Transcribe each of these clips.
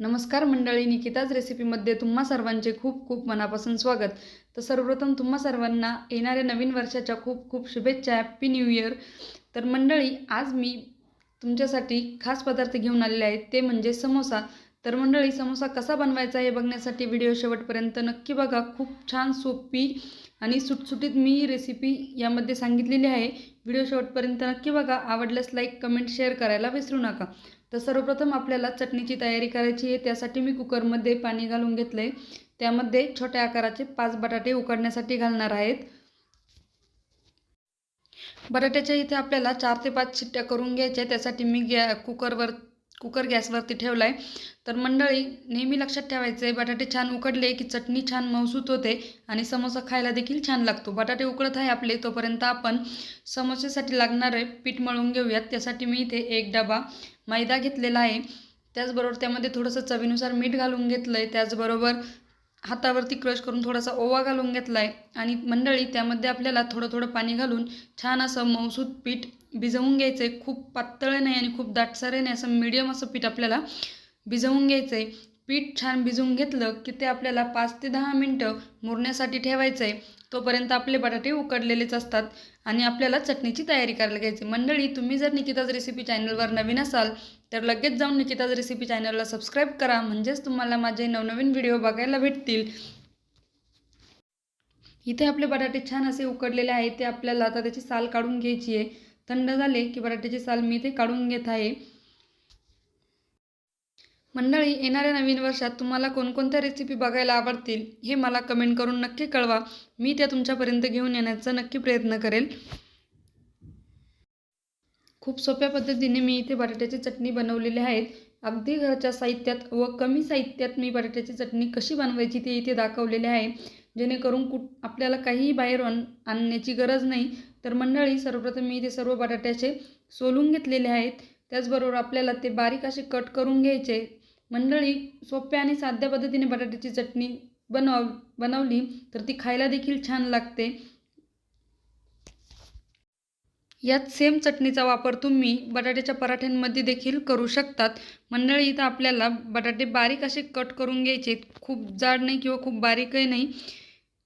नमस्कार मंडळी निकिताज रेसिपीमध्ये तुम्हा सर्वांचे खूप खूप मनापासून स्वागत. तर सर्वप्रथम तुम्हा सर्वांना येणाऱ्या नवीन वर्षाच्या खूप खूप शुभेच्छा हॅप्पी न्यू इयर तर मंडळी आज मी तुमच्यासाठी खास पदार्थ घेऊन आलेले आहेत ते म्हणजे समोसा. तर मंडळी समोसा कसा बनवायचा हे बघण्यासाठी व्हिडिओ शेवटपर्यंत नक्की बघा. खूप छान सोपी आणि सुटसुटीत मी रेसिपी यामध्ये सांगितलेली आहे. व्हिडिओ शेवटपर्यंत नक्की बघा. आवडल्यास लाईक कमेंट शेअर करायला विसरू नका. तर सर्वप्रथम आपल्याला चटणीची तयारी करायची आहे. त्यासाठी मी कुकरमध्ये पाणी घालून घेतलं आहे त्यामध्ये छोट्या आकाराचे पाच बटाटे उकडण्यासाठी घालणार आहेत. बटाट्याच्या इथे आपल्याला चार ते पाच शिट्ट्या करून घ्यायच्या त्यासाठी मी गॅ कुकरवर कुकर गॅसवरती ठेवला आहे तर मंडळी नेहमी लक्षात ठेवायचं आहे बटाटे छान उकडले की चटणी छान मौसूत होते आणि समोसा खायला देखील छान लागतो. बटाटे उकडत आहे आपले तोपर्यंत आपण समोसेसाठी लागणारे पीठ मळून घेऊयात. त्यासाठी मी इथे एक डबा मैदा घेतलेला आहे. त्याचबरोबर त्यामध्ये थोडंसं चवीनुसार मीठ घालून घेतलं आहे त्याचबरोबर हातावरती क्रश करून थोडासा ओवा घालून घेतला आहे आणि मंडळी त्यामध्ये आपल्याला थोडं थोडं पाणी घालून छान असं मौसूद पीठ भिजवून घ्यायचं आहे खूप पातळ नाही आणि खूप दाटसारे नाही असं मिडियम असं पीठ आपल्याला भिजवून घ्यायचं आहे पीठ छान भिजवून घेतलं की ते आपल्याला पाच ते दहा मिनटं मुरण्यासाठी ठेवायचं आहे तोपर्यंत आपले बटाटे उकडलेलेच असतात आणि आपल्याला चटणीची तयारी करायला घ्यायची. मंडळी तुम्ही जर निकिताज रेसिपी चॅनलवर नवीन असाल तर लगेच जाऊन निकिताज रेसिपी चॅनलला सबस्क्राईब करा. म्हणजेच तुम्हाला माझे नवनवीन व्हिडिओ बघायला भेटतील. इथे आपले बटाटे छान असे उकडलेले आहेत. ते आपल्याला आता त्याची साल काढून घ्यायची आहे. थंड झाले की बटाट्याची साल मी इथे काढून घेत आहे. मंडळी येणाऱ्या नवीन वर्षात तुम्हाला कोणकोणत्या रेसिपी बघायला आवडतील हे मला कमेंट करून नक्की कळवा. मी त्या तुमच्यापर्यंत घेऊन येण्याचा नक्की प्रयत्न करेल. खूप सोप्या पद्धतीने मी इथे बटाट्याची चटणी बनवलेली आहेत. अगदी घरच्या साहित्यात व कमी साहित्यात मी बटाट्याची चटणी कशी बनवायची ते इथे दाखवलेले आहे. जेणेकरून कुठ आपल्याला काहीही बाहेर आणण्याची गरज नाही. तर मंडळी सर्वप्रथम मी इथे सर्व बटाट्याचे सोलून घेतलेले आहेत. त्याचबरोबर आपल्याला ते बारीक असे कट करून घ्यायचे. मंडळी सोप्या आणि साध्या पद्धतीने बटाट्याची चटणी बनव बनवली तर ती खायला देखील छान लागते. यात सेम चटणीचा वापर तुम्ही बटाट्याच्या पराठ्यांमध्ये देखील करू शकतात. मंडळी इथं आपल्याला बटाटे बारीक असे कट करून घ्यायचे खूप जाड नाही किंवा खूप बारीकही नाही.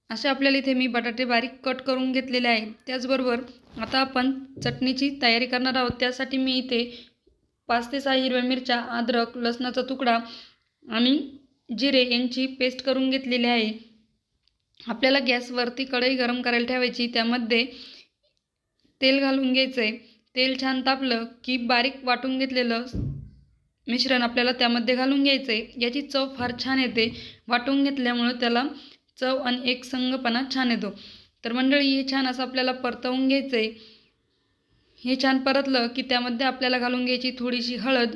असे आपल्याला इथे मी बटाटे बारीक कट करून घेतलेले आहे त्याचबरोबर आता आपण चटणीची तयारी करणार आहोत. त्यासाठी मी इथे पाच ते सहा हिरव्या मिरच्या अद्रक लसणाचा तुकडा आणि जिरे यांची पेस्ट करून घेतलेली आहे. आपल्याला गॅसवरती कढई गरम करायला ठेवायची त्यामध्ये तेल घालून घ्यायचं आहे तेल छान तापलं की बारीक वाटून घेतलेलं मिश्रण आपल्याला त्यामध्ये घालून घ्यायचं आहे याची चव फार छान येते. वाटून घेतल्यामुळं त्याला चव आणि एक संगपणा छान येतो. तर मंडळी हे छान असं आपल्याला परतवून घ्यायचं आहे हे छान परतलं की त्यामध्ये आपल्याला घालून घ्यायची थोडीशी हळद.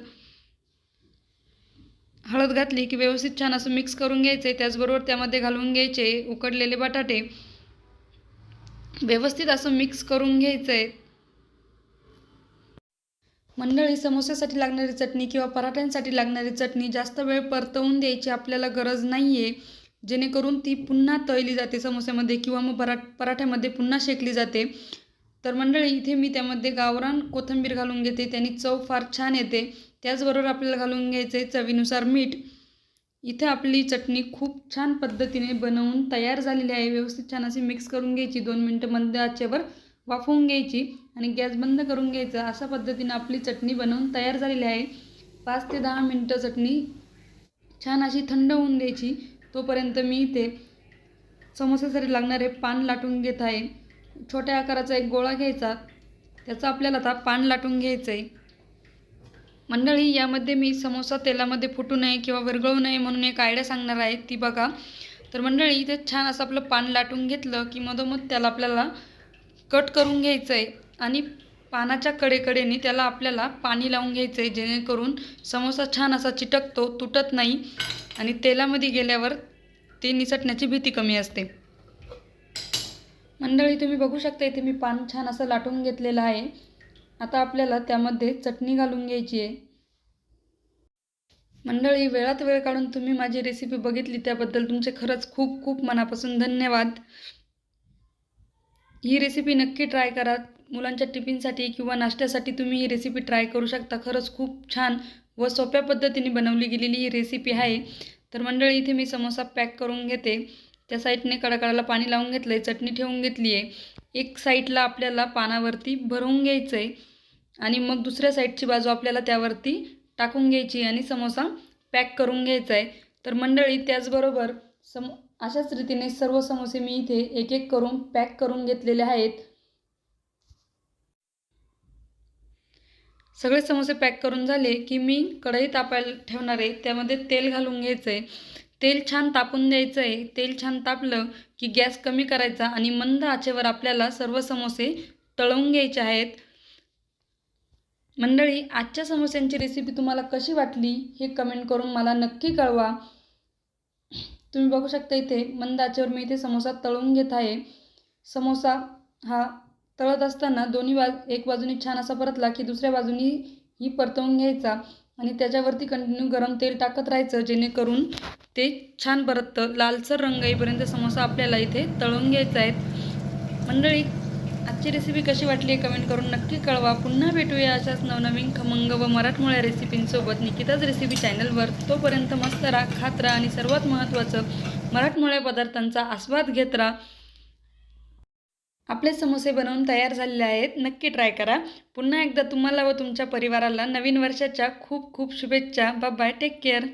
हळद घातली की व्यवस्थित छान असं मिक्स करून घ्यायचं. आहे त्याचबरोबर त्यामध्ये घालून घ्यायचे उकडलेले बटाटे. व्यवस्थित असं मिक्स करून घ्यायचं आहे मंडळी समोस्यासाठी लागणारी चटणी किंवा पराठ्यांसाठी लागणारी चटणी जास्त वेळ परतवून द्यायची आपल्याला गरज नाही आहे जेणेकरून ती पुन्हा तळली जाते समोस्यामध्ये किंवा मग परा पराठ्यामध्ये पुन्हा शेकली जाते. तर मंडळी इथे मी त्यामध्ये गावरान कोथिंबीर घालून घेते. त्याने चव फार छान येते. त्याचबरोबर आपल्याला घालून घ्यायचं आहे चवीनुसार मीठ. इथे आपली चटणी खूप छान पद्धतीने बनवून तयार झालेली आहे. व्यवस्थित छान अशी मिक्स करून घ्यायची. दोन मिनटं मंद आचेवर वाफवून घ्यायची आणि गॅस बंद करून घ्यायचा. अशा पद्धतीने आपली चटणी बनवून तयार झालेली आहे. पाच ते दहा मिनटं चटणी छान अशी थंड होऊन द्यायची तोपर्यंत मी इथे समोस्यासाठी लागणारे पान लाटून घेत आहे. छोट्या आकाराचा एक गोळा घ्यायचा. त्याचा आपल्याला आता पान लाटून घ्यायचं आहे मंडळी यामध्ये मी समोसा तेलामध्ये फुटू नये किंवा विरघळू नये म्हणून एक आयडिया सांगणार आहे ती बघा. तर मंडळी इथे छान असं आपलं पान लाटून घेतलं की मधोमध त्याला आपल्याला कट करून घ्यायचं आहे आणि पानाच्या कडेकडेने त्याला आपल्याला पाणी लावून घ्यायचं आहे जेणेकरून समोसा छान असा चिटकतो तुटत नाही आणि तेलामध्ये गेल्यावर ते निसटण्याची भीती कमी असते. मंडळी तुम्ही बघू शकता इथे मी पान छान असं लाटून घेतलेलं आहे. आता आपल्याला त्यामध्ये चटणी घालून घ्यायची आहे. मंडळी वेळात वेळ काढून तुम्ही माझी रेसिपी बघितली त्याबद्दल तुमचे खरंच खूप खूप मनापासून धन्यवाद. ही रेसिपी नक्की ट्राय करा. मुलांच्या टिफिनसाठी किंवा नाश्त्यासाठी तुम्ही ही रेसिपी ट्राय करू शकता. खरंच खूप छान व सोप्या पद्धतीने बनवली गेलेली ही रेसिपी आहे. तर मंडळी इथे मी समोसा पॅक करून घेते. त्या साईडने कडाकडाला पाणी लावून घेतलं आहे चटणी ठेवून घेतली आहे एक साईडला आपल्याला पानावरती भरवून घ्यायचं आहे आणि मग दुसऱ्या साईडची बाजू आपल्याला त्यावरती टाकून घ्यायची आणि समोसा पॅक करून घ्यायचा आहे तर मंडळी त्याचबरोबर सम अशाच रीतीने सर्व समोसे मी इथे एक एक करून पॅक करून घेतलेले आहेत. सगळे समोसे पॅक करून झाले की मी कढई तापायला ठेवणार आहे. त्यामध्ये तेल घालून घ्यायचं आहे तेल छान तापून द्यायचं आहे तेल छान तापलं की गॅस कमी करायचा आणि मंद आचेवर आपल्याला सर्व समोसे तळवून घ्यायचे आहेत. मंडळी आजच्या समोस्यांची रेसिपी तुम्हाला कशी वाटली हे कमेंट करून मला नक्की कळवा. तुम्ही बघू शकता इथे मंद आचेवर मी इथे समोसा तळून घेत आहे. समोसा हा तळत असताना दोन्ही बाज एक बाजूनी छान असा परतला की दुसऱ्या बाजूनी ही परतवून घ्यायचा. आणि त्याच्यावरती कंटिन्यू गरम तेल टाकत राहायचं जेणेकरून ते छान परत लालसर रंग येईपर्यंत समोसा आपल्याला इथे तळून घ्यायचा आहे. मंडळी आजची रेसिपी कशी वाटली कमेंट करून नक्की कळवा. पुन्हा भेटूया अशाच नवनवीन खमंग व मराठमोळ्या रेसिपींसोबत निकिताच रेसिपी चॅनलवर तोपर्यंत मस्त राहा खात राहा आणि सर्वात महत्त्वाचं मराठमोळ्या पदार्थांचा आस्वाद घेत राहा. आपले समोसे बनवून तयार झालेले आहेत. नक्की ट्राय करा. पुन्हा एकदा तुम्हाला व तुमच्या परिवाराला नवीन वर्षाच्या खूप खूप शुभेच्छा. Bye take care